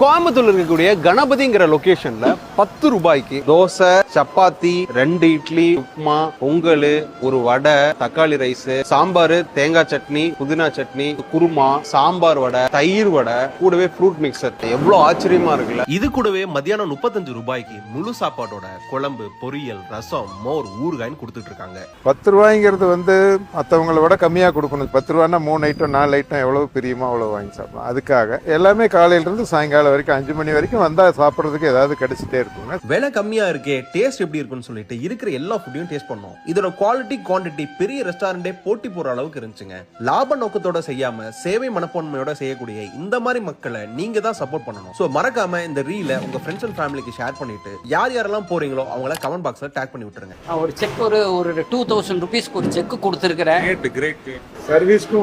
கோயம்புத்தூர்ல இருக்கக்கூடிய கணபதிங்கிற லொகேஷன்ல பத்து ரூபாய்க்கு தோசை சப்பாத்தி ரெண்டு இட்லி உப்புமா பொங்கல் ஒரு வடை தக்காளி ரைஸ் சாம்பார் தேங்காய் சட்னி புதினா சட்னி குருமா சாம்பார் வடை தயிர் வடை கூடவே ஃப்ரூட் மிக்சர் எவ்வளவு ஆச்சரியமா இருக்குல்ல. இது கூடவே மத்தியானம் முப்பத்தஞ்சு ரூபாய்க்கு முழு சாப்பாட்டோட குழம்பு பொரியல் ரசம் மோர் ஊறுகாய்னு கொடுத்துட்டு இருக்காங்க பத்து ரூபாய்ங்கிறது வந்து மற்றவங்கள விட கம்மியாக கொடுக்கணும். பத்து ரூபான்னா மூணு ஐட்டம் நாலு ஐட்டம் எவ்வளோ பிரியுமோ அவ்வளோ வாங்கி சாப்பிடலாம். அதுக்காக எல்லாமே காலையிலேருந்து சாயங்காலம் வரைக்கும் அஞ்சு மணி வரைக்கும் வந்தால் சாப்பிட்றதுக்கு ஏதாவது கிடைச்சிட்டே இருக்குங்க விலை கம்மியா இருக்கே டேஸ்ட் எப்படி இருக்குன்னு சொல்லிட்டு இருக்கிற எல்லா ஃபுட்டையும் டேஸ்ட் பண்ணோம். இதோட குவாலிட்டி குவாண்டிட்டி பெரிய ரெஸ்டாரண்டே போட்டி போற அளவுக்கு இருந்துச்சுங்க. லாப நோக்கத்தோட செய்யாம சேவை மனப்பான்மையோட செய்யக்கூடிய இந்த மாதிரி மக்களை நீங்க தான் சப்போர்ட் பண்ணணும். சோ மறக்காம இந்த ரீல உங்க ஃப்ரெண்ட்ஸ் அண்ட் ஃபேமிலிக்கு ஷேர் பண்ணிட்டு யார் யாரெல்லாம் போறீங்களோ அவங்கள கமெண்ட் பாக்ஸ்ல டேக் பண்ணி விட்டுருங்க. நான் ஒரு செக் ஒரு ஒரு டூ தௌசண்ட் ருபீஸ்க்கு ஒரு செக் கொடுத்துருக்கிறேன். சர்வீஸ்க்கும்